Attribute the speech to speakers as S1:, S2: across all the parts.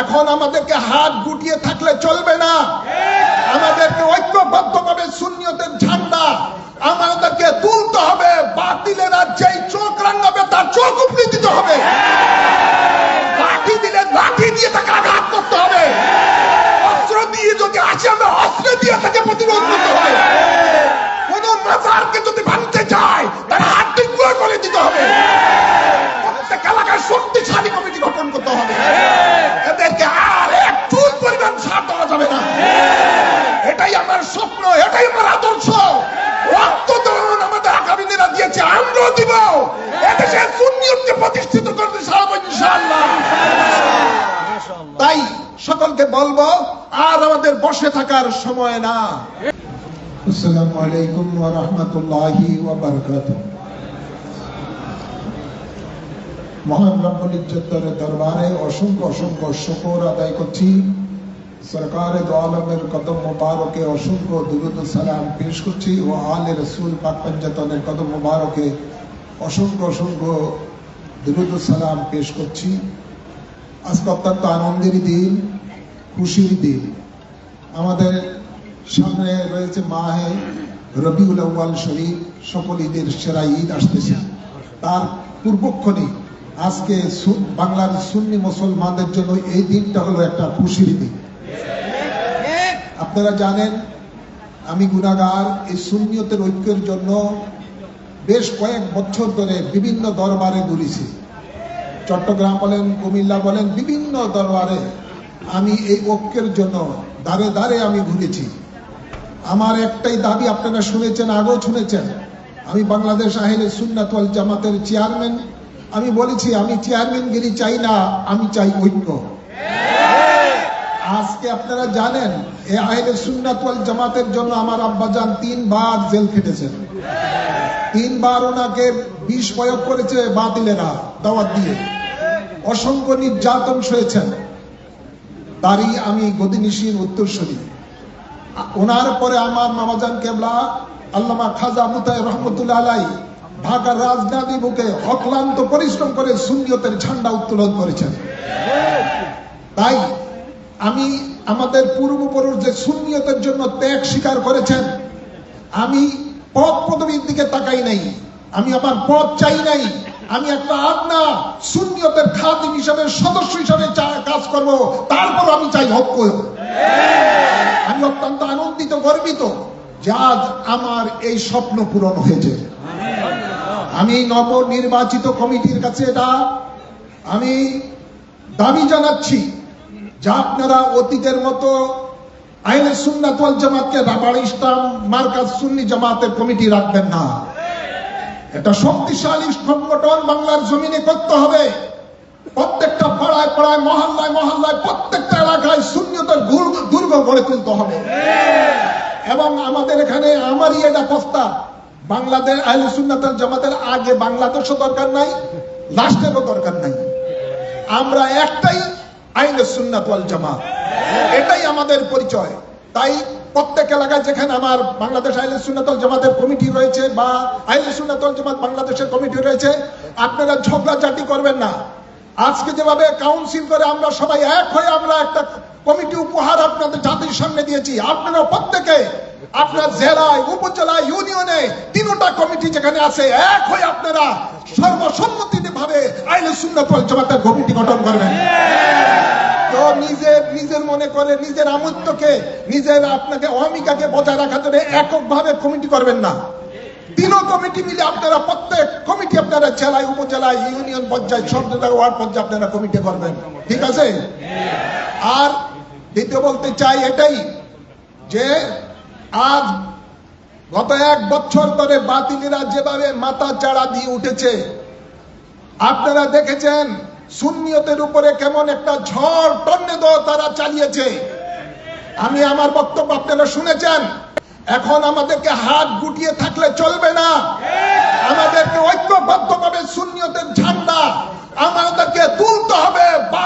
S1: এখন আমাদেরকে হাত গুটিয়ে থাকলে চলবে না। আমাদেরকে ঐক্যবদ্ধভাবে শূন্যতের ঝান্ডা আমাদেরকে তুলতে হবে। বাতিলেরা যেই চোখ রাঙাবে, তার চোখ উপড়ে দিতে হবে। লাঠি দিলে লাঠি দিয়ে তাকে আঘাত করতে হবে। অস্ত্র দিয়ে যদি আসে, আমরা অস্ত্র দিয়ে তাকে প্রতিরোধ করতে হবে। কোন মাজারকে যদি ভাঙতে চায়, তার হাত টুকরো করে দিতে হবে। প্রত্যেক এলাকায় শক্তিশালী কমিটি গঠন করতে হবে এদেরকে আর এক চুল পরিমাণ ছাড় দেওয়া যাবে না এটাই আমার স্বপ্ন এটাই আমার আদর্শ রক্ত যেমন আমাদের আগামী দিনে দিয়েছে আমরাও দিব এদেশে সুন্নিয়তকে প্রতিষ্ঠিত করতে সারাবো ইনশাআল্লাহ তাই সকলকে বলব, আর আমাদের বসে থাকার সময় না। আসসালামু আলাইকুম ওয়া রাহমাতুল্লাহি ওয়া মহান রব্বুল ইজ্জতের দরবারে অসংখ্য অসংখ্য শুকর আদায় করছি। সরকার দো আলমের কদম মুবারকে অসংখ্য দুরুদ সালাম পেশ করছি ও আলে রসুল পাক পঞ্জতনের কদম মুবারকে অসংখ্য অসংখ্য দুরুদ সালাম পেশ করছি। আজকে অত্যন্ত আনন্দের দিন। খুশির দিন আমাদের সামনে রয়েছে মাহে রবিউল আউয়াল শরীফ, সকল ঈদের সেরা ঈদ আসতেছে। তার পূর্বক্ষণে আজকে বাংলার সুন্নি মুসলমানদের জন্য এই দিনটা হলো একটা খুশির দিন। আপনারা জানেন, আমি গুনাগার এই সুন্নিয়তের ঐক্যের জন্য বেশ কয়েক বছর ধরে বিভিন্ন দরবারে ঘুরেছি চট্টগ্রাম বলেন, কুমিল্লা বলেন, বিভিন্ন দরবারে আমি এই ঐক্যের জন্য দাঁড়ে দাঁড়ে আমি ঘুরেছি। আমার একটাই দাবি, আপনারা শুনেছেন, আগেও শুনেছেন। আমি বাংলাদেশ আহিলে সুন্নাত ওয়াল জামাতের চেয়ারম্যান। আমি বলেছি, আমি চেয়ারম্যান চেয়ারম্যানগিরি চাই না, আমি চাই ঐক্য। আজকে আপনারা জানেন এ আহিলে সুন্নাত ওয়াল জামাতের জন্য আমার আব্বাজান তিনবার জেল খেটেছেন। তিনবার ওনাকে বিষ প্রয়োগ করেছে বাতিলেরা, দাওয়াত দিয়ে। অসংখ্য নির্যাতন সয়েছেন। তারই আমি গদিনিশীর উত্তরসূরি। ওনার পরে আমার মামাজান কেবলা, আল্লামা খাজা মুতাই রহমতুল্লাহ আলাই ঢাকার রাজধানী বুকে অক্লান্ত পরিশ্রম করে সুন্নিয়তের ঝান্ডা উত্তোলন করেছেন। তাই আমি আমাদের পূর্বপুরুষ যে সুন্নিয়তের জন্য ত্যাগ স্বীকার করেছেন, আমি পদ পদবীর দিকে তাকাই নাই, আমি আমার পথ চাই নাই, আমি একটা আদনা সুন্নিয়তের খাদিম হিসাবে সদস্য হিসাবে চা- কাজ করব, তারপর আমি চাই ঐক্য আমি অত্যন্ত আনন্দিত, গর্বিত যে আজ আমার এই স্বপ্ন পূরণ হয়েছে। আমি নবনির্বাচিত কমিটির কাছে এটা আমি দাবি জানাচ্ছি যে আপনারা অতীতের মতো আইনে সুন্নাত ওয়াল জামাতকে রাবার ইসলাম, মার্কাজ সুন্নি জামাতের কমিটি রাখবেন না। এটা শক্তিশালী সংগঠন বাংলার জমিনে করতে হবে। পাড়ায় পাড়ায়, মহল্লায় মহল্লায় প্রত্যেকটা এলাকায় শূন্যতার দুর্গ গড়ে তুলতে হবে। এবং আমাদের এখানে আমারই এটা প্রস্তাব, বাংলাদেশ আহলে সুন্নাতাল জামাতের আগে বাংলাদেশও দরকার নাই, রাষ্ট্রেরও দরকার নাই। আমরা একটাই আইনে সুন্নাত ওয়াল জামাত। এটাই আমাদের পরিচয়। তাই প্রত্যেক এলাকায় যেখানে আমার বাংলাদেশ আইলে সুন্নাতল জামাতের কমিটি রয়েছে বা আইলে সুন্নাতল জামাত বাংলাদেশের কমিটি রয়েছে, আপনারা ঝগড়াঝাটি করবেন না। আজকে যেভাবে কাউন্সিল করে আমরা সবাই এক হয়ে আমরা একটা কমিটি উপহার আপনাদের জাতির সামনে দিয়েছি। আপনারা প্রত্যেকে আপনার জেলায়, উপজেলায় ইউনিয়নে তিনটা কমিটি যেখানে আছে, এক হয়ে আপনারা সর্বসম্মতি ভাবে আইলে সুন্নাতল জামাতের কমিটি গঠন করবেন। তো নিজের নিজের মনে করে, নিজের আমত্বকে নিজের আপনাকে অহমিকাকে বজায় রাখার জন্য এককভাবে কমিটি করবেন না। তিনও কমিটি মিলে আপনারা প্রত্যেক কমিটি আপনারা জেলায়, উপজেলায়, ইউনিয়ন সব জায়গায় ওয়ার্ড পর্যায়ে আপনারা কমিটি করবেন। ঠিক আছে? আর দ্বিতীয় বলতে চাই এটাই যে আজ গত এক বছর ধরে বাতিলেরা যেভাবে মাথা চাড়া দিয়ে উঠেছে, আপনারা দেখেছেন সুন্নিয়তের উপরে কেমন একটা ঝড় টর্নেদো তারা চালিয়েছে। আমি আমার বক্তব্য আপনারা শুনেছেন। এখন আমাদেরকে হাত গুটিয়ে থাকলে চলবে না আমাদেরকে ঐক্যবদ্ধভাবে শূন্যতের ঝান্ডা আমাদেরকে তুলতে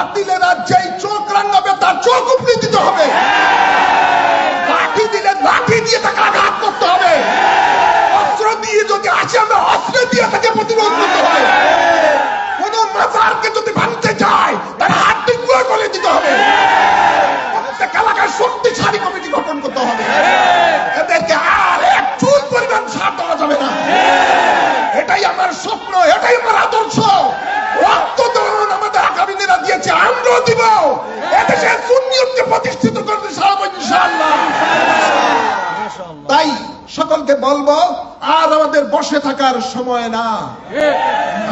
S1: হবে আর যেই চোখ রাঙাবে তার চোখ দিতে হবে। সকলকে বলব, আর আমাদের বসে থাকার সময় না।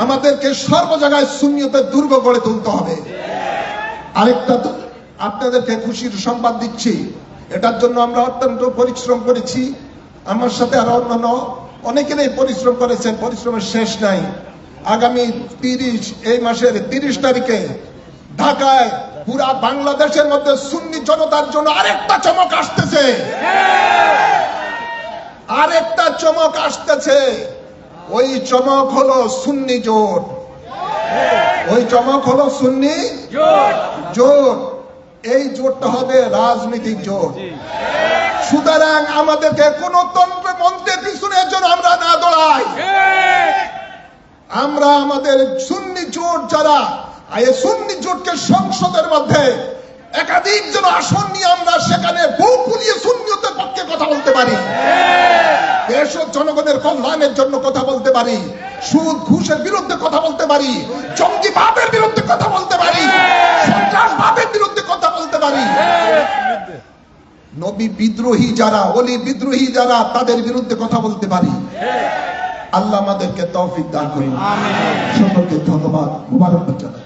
S1: আমাদেরকে সর্ব জায়গায় সুন্নিয়তের দুর্গ গড়ে তুলতে হবে। আরেকটা আপনাদেরকে খুশির সংবাদ দিচ্ছি। এটার জন্য আমরা অত্যন্ত পরিশ্রম করেছি। আমার সাথে আর অন্যান্য অনেকেরই পরিশ্রম করেছেন পরিশ্রমের শেষ নাই। আগামী তিরিশ, এই মাসের তিরিশ তারিখে ঢাকায় পুরা বাংলাদেশের মধ্যে সুন্নি জনতার জন্য আরেকটা চমক আসতেছে। আরেকটা চমক আসতেছে। ওই চমক হলো সুন্নি জোট। ওই চমক হলো সুন্নি জোট। এই জোটটা হবে রাজনৈতিক জোট। সুতরাং আমাদেরকে কোন তন্ত্র মন্ত্রের পিছনে যেন আমরা না দৌড়াই। আমরা আমাদের সুন্নি জোট যারা এই সুন্নি জোটকে সংসদের মধ্যে একাধিক জন আসন নিয়ে আমরা সেখানে বুক ফুলিয়ে সুন্নিয়তের পক্ষে কথা বলতে পারি দেশ ও জনগণের কল্যাণের জন্য কথা বলতে পারি সুদ ঘুষের বিরুদ্ধে কথা বলতে পারি জঙ্গিবাদের বিরুদ্ধে কথা বলতে পারি সন্ত্রাসবাদের বিরুদ্ধে কথা বলতে পারি। নবী বিদ্রোহী যারা অলি বিদ্রোহী যারা তাদের বিরুদ্ধে কথা বলতে পারি। আল্লাহ আমাদেরকে তৌফিক দান করুন। সকলকে ধন্যবাদ। মুবারক জানাই।